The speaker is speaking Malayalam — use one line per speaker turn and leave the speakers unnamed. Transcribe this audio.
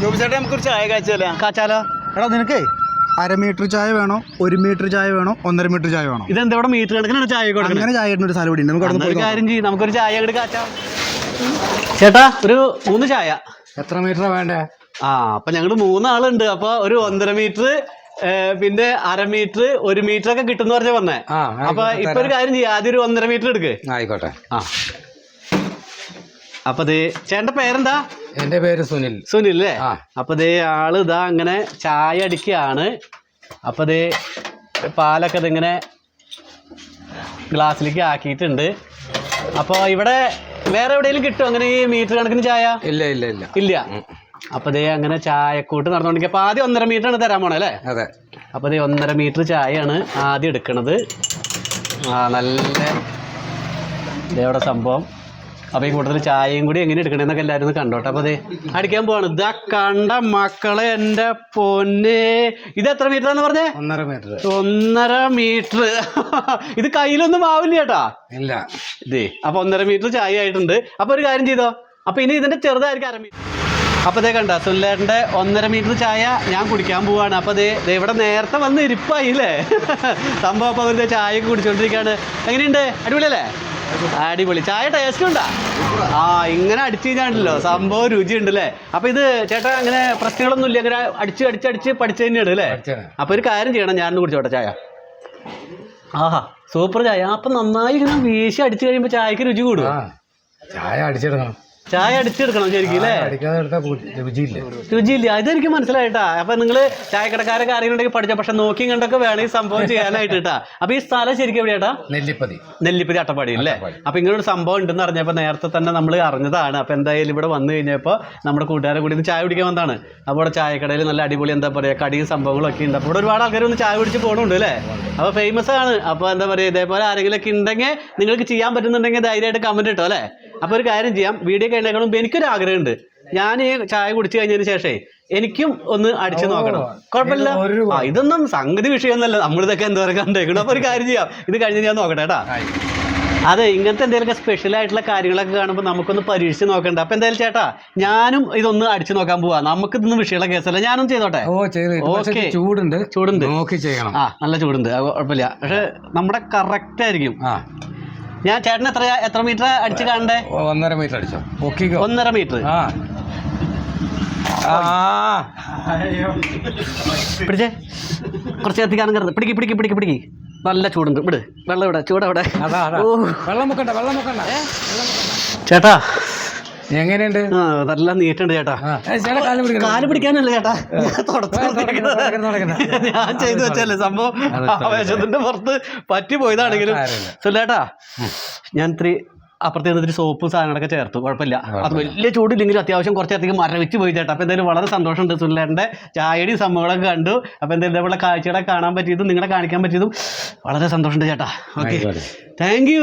ജോബി ചേട്ടാ നമുക്കൊരു ചായ
കാച്ചാലോ?
എടാ നിനക്കേ അര മീറ്റർ ചായ വേണോ ഒരു മീറ്റർ ചായ വേണോ ഒന്നര മീറ്റർ ചായ വേണോ?
ഇതെന്താ ഇവിടെ മീറ്റർ കണക്കിനാണ് ചായ കൊടുക്കുന്നത്
അങ്ങനെ ചായ ഒരു സ്ഥലം ഉണ്ട്. നമുക്ക്
കാര്യം ചെയ്യും നമുക്കൊരു ചായ അങ്ങോട്ട് കാച്ചാം. ചേട്ടാ? ഒരു മൂന്ന് ചായ.
എത്ര മീറ്റർ വേണ്ടേ?
ആ അപ്പൊ ഞങ്ങൾ മൂന്നാളുണ്ട്. അപ്പൊ ഒരു ഒന്നര മീറ്റർ പിന്നെ അര മീറ്റർ ഒരു മീറ്റർ ഒക്കെ കിട്ടുന്ന പറഞ്ഞ പറഞ്ഞേ അപ്പൊ ഇപ്പൊ ഒരു കാര്യം ചെയ്യാം ആദ്യം ഒരു ഒന്നര മീറ്റർ എടുക്ക്.
ആയിക്കോട്ടെ.
ആ. അപ്പൊ ദേ ചേട്ടന്റെ പേരെന്താ?
എന്റെ പേര് സുനിൽ.
സുനിൽ അല്ലേ. അപ്പൊ ദേ ആൾ ഇതാ അങ്ങനെ ചായ അടിക്കുകയാണ്. അപ്പൊ ദേ പാലൊക്കെ ഇതിങ്ങനെ ഗ്ലാസ്സിലേക്ക് ആക്കിയിട്ടുണ്ട്. അപ്പോൾ ഇവിടെ വേറെ എവിടെയെങ്കിലും കിട്ടും അങ്ങനെ ഈ മീറ്റർ കണക്കിന് ചായ?
ഇല്ല ഇല്ല ഇല്ല.
ഇല്ല. അപ്പൊ ദേ അങ്ങനെ ചായക്കൂട്ട് നടന്നുകൊണ്ടിരിക്കുക. അപ്പൊ ആദ്യം ഒന്നര മീറ്റർ ആണ് തരാൻ പോണേ അല്ലേ?
അതെ.
അപ്പൊ ദേ ഒന്നര മീറ്റർ ചായയാണ് ആദ്യം എടുക്കണത്. ആ നല്ല ദേ അവിടെ സംഭവം. അപ്പൊ ഈ കൂട്ടത്തിൽ ചായയും കൂടി എങ്ങനെ എടുക്കണെന്നൊക്കെ എല്ലാവരും കണ്ടോട്ടെ. അപ്പൊ ദേ അടിക്കാൻ പോവാണ്. ഇതാ കണ്ട മക്കളെ എന്റെ പൊന്നെ. ഇത് എത്ര മീറ്റർ എന്ന് പറഞ്ഞേ?
ഒന്നര മീറ്റർ
ഒന്നര മീറ്റർ ഇത് കയ്യിലൊന്നും ആവില്ല ചേട്ടാ.
ഇല്ല.
ഇതേ അപ്പൊ ഒന്നര മീറ്റർ ചായ ആയിട്ടുണ്ട്. അപ്പൊ ഒരു കാര്യം ചെയ്തോ? അപ്പൊ ഇനി ഇതിന്റെ ചെറുതായിരിക്കും അര മീറ്റർ അപ്പൊ ദേ കണ്ട സുല്ലേട്ടന്റെ ഒന്നര മീറ്റർ ചായ ഞാൻ കുടിക്കാൻ പോവാണ്. അപ്പൊ ദേ ഇവിടെ നേരത്തെ വന്ന് ഇരിപ്പായില്ലേ സംഭവം അപ്പൊ അവരുടെ ചായ ഒക്കെ കുടിച്ചോണ്ടിരിക്കാണ്. എങ്ങനെയുണ്ട്? അടിപൊളിയല്ലേ? അടിപൊളി. ചായ ടേസ്റ്റ് ഉണ്ടാ? ആ ഇങ്ങനെ അടിച്ചു കഴിഞ്ഞാണ്ടല്ലോ. സംഭവം രുചി ഉണ്ട് അല്ലേ അപ്പൊ ഇത് ചേട്ടാ അങ്ങനെ പ്രശ്നങ്ങളൊന്നും ഇല്ല. അങ്ങനെ അടിച്ച് അടിച്ച് അടിച്ച് പഠിച്ചു തന്നെയാണ് അല്ലേ? അപ്പൊ ഒരു കാര്യം ചെയ്യണം. ഞാനൊന്ന് കുടിച്ചോട്ടെ ചായ. ആഹാ സൂപ്പർ ചായ. അപ്പൊ നന്നായി ഇങ്ങനെ വീശി അടിച്ചു കഴിയുമ്പോ ചായക്ക് രുചി കൂടും
ചായ അടിച്ചിടണം
ചായ അടിച്ചെടുക്കണം ശരിക്കും അല്ലേ?
രുചിയില്ല?
അതെനിക്ക് മനസ്സിലായിട്ടാ. അപ്പൊ നിങ്ങൾ ചായക്കടക്കാരൊക്കെ അറിയുന്നുണ്ടെങ്കിൽ പഠിച്ച. പക്ഷെ നോക്കി കണ്ടൊക്കെ വേണം ഈ സംഭവം ചെയ്യാനായിട്ട് കേട്ടാ. അപ്പൊ ഈ സ്ഥലം ശരിക്കും എവിടെയാട്ടാ?
നെല്ലിപ്പതി.
നെല്ലിപ്പതി അട്ടപ്പാടി അല്ലേ? അപ്പൊ ഇങ്ങനൊരു സംഭവം ഉണ്ടെന്ന് അറിഞ്ഞപ്പോ നേരത്തെ തന്നെ നമ്മൾ അറിഞ്ഞതാണ്. അപ്പൊ എന്തായാലും ഇവിടെ വന്നു കഴിഞ്ഞപ്പോ നമ്മുടെ കൂട്ടുകാരെ കൂടി ചായ കുടിക്കാൻ വന്നതാണ്. അപ്പോൾ ഇവിടെ ചായക്കടയിൽ നല്ല അടിപൊളി എന്താ പറയാ കടിയും സംഭവങ്ങളും ഒക്കെ ഉണ്ട്. അപ്പൊ ഇവിടെ ഒരുപാട് ആൾക്കാർ ഒന്ന് ചായ കുടിച്ച് പോകണുണ്ട് അല്ലേ? അപ്പൊ ഫേമസ് ആണ്. അപ്പൊ എന്താ പറയാ ഇതേപോലെ ആരെങ്കിലും ഒക്കെ ഉണ്ടെങ്കിൽ നിങ്ങൾക്ക് ചെയ്യാൻ പറ്റുന്നുണ്ടെങ്കിൽ ധൈര്യമായിട്ട് കമന്റ് ഇട്ടോ അല്ലേ? അപ്പോൾ ഒരു കാര്യം ചെയ്യാം. വീഡിയോ കഴിഞ്ഞാൽ മുമ്പ് എനിക്കൊരു ആഗ്രഹമുണ്ട്. ഞാൻ ഈ ചായ കുടിച്ചു കഴിഞ്ഞതിന് ശേഷം എനിക്കും ഒന്ന് അടിച്ചു നോക്കണം. കുഴപ്പമില്ല. ആ ഇതൊന്നും സംഗതി വിഷയമൊന്നുമല്ല. നമ്മളിതൊക്കെ എന്താ പറയുക കണ്ടേക്കണം അപ്പോൾ ഒരു കാര്യം ചെയ്യാം. ഇത് കഴിഞ്ഞ് ഞാൻ നോക്കട്ടെ കേട്ടാ. അതെ ഇങ്ങനത്തെ എന്തെങ്കിലുമൊക്കെ സ്പെഷ്യൽ ആയിട്ടുള്ള കാര്യങ്ങളൊക്കെ കാണുമ്പോൾ നമുക്കൊന്ന് പരീക്ഷിച്ച് നോക്കണ്ട. അപ്പൊ എന്തായാലും ചേട്ടാ ഞാനും ഇതൊന്ന് അടിച്ചു നോക്കാൻ പോവാ. നമുക്ക് ഇതൊന്നും വിഷയമുള്ള കേസല്ല. ഞാനും ചെയ്തോട്ടെ?
ഓ ചെയ്ത്. ചൂടുണ്ട്.
ചൂടുണ്ട്.
നോക്കി ചെയ്യണം.
ആ നല്ല ചൂടുണ്ട്. കുഴപ്പമില്ല. പക്ഷെ നമ്മുടെ കറക്റ്റ് ആയിരിക്കും.
ആ.
ഞാൻ ചേട്ടൻ എത്ര എത്ര മീറ്റർ അടിച്ച് കാണണ്ടേ?
ഒന്നര മീറ്റർ അടിച്ചോ. പൊക്കിക്കോ.
ഒന്നര മീറ്റർ
ആ.
പിടിച്ചേ. കുറച്ച് എത്തിക്കാനും കരുത്. പിടിക്ക് പിടിക്ക് പിടിക്ക് പിടിക്ക്. നല്ല ചൂടുണ്ട്. വിട്. വെള്ളം ഇവിടെ.
ചൂടവിടെ
ചേട്ടാ.
എങ്ങനെയുണ്ട്?
നല്ല നീട്ടുണ്ട് ചേട്ടാ. കാൽ പിടിക്കാനല്ല ചേട്ടാ. ഞാൻ ചെയ്തു വെച്ചല്ലേ സംഭവം? ആവേശത്തിന്റെ പുറത്ത് പറ്റി പോയതാണെങ്കിലും.
അത്
സുല്ലേട്ടാ ഞാൻ ഇത്തിരി അപ്പുറത്തെ ഇത്തിരി സോപ്പും സാധനങ്ങളൊക്കെ ചേർത്തു. കുഴപ്പമില്ല. അത് വലിയ ചൂടില്ലെങ്കിലും അത്യാവശ്യം കുറച്ചധികം മരവിച്ച് പോയി ചേട്ടാ. അപ്പൊ എന്തായാലും വളരെ സന്തോഷമുണ്ട് സുല്ലേട്ടന്റെ ചായയുടെയും സംഭവങ്ങളൊക്കെ കണ്ടു. അപ്പൊ എന്തായാലും ഇതേപോലെ കാഴ്ചകളൊക്കെ കാണാൻ പറ്റിയതും നിങ്ങളെ കാണിക്കാൻ പറ്റിയതും വളരെ സന്തോഷമുണ്ട് ചേട്ടാ. ഓക്കെ. താങ്ക്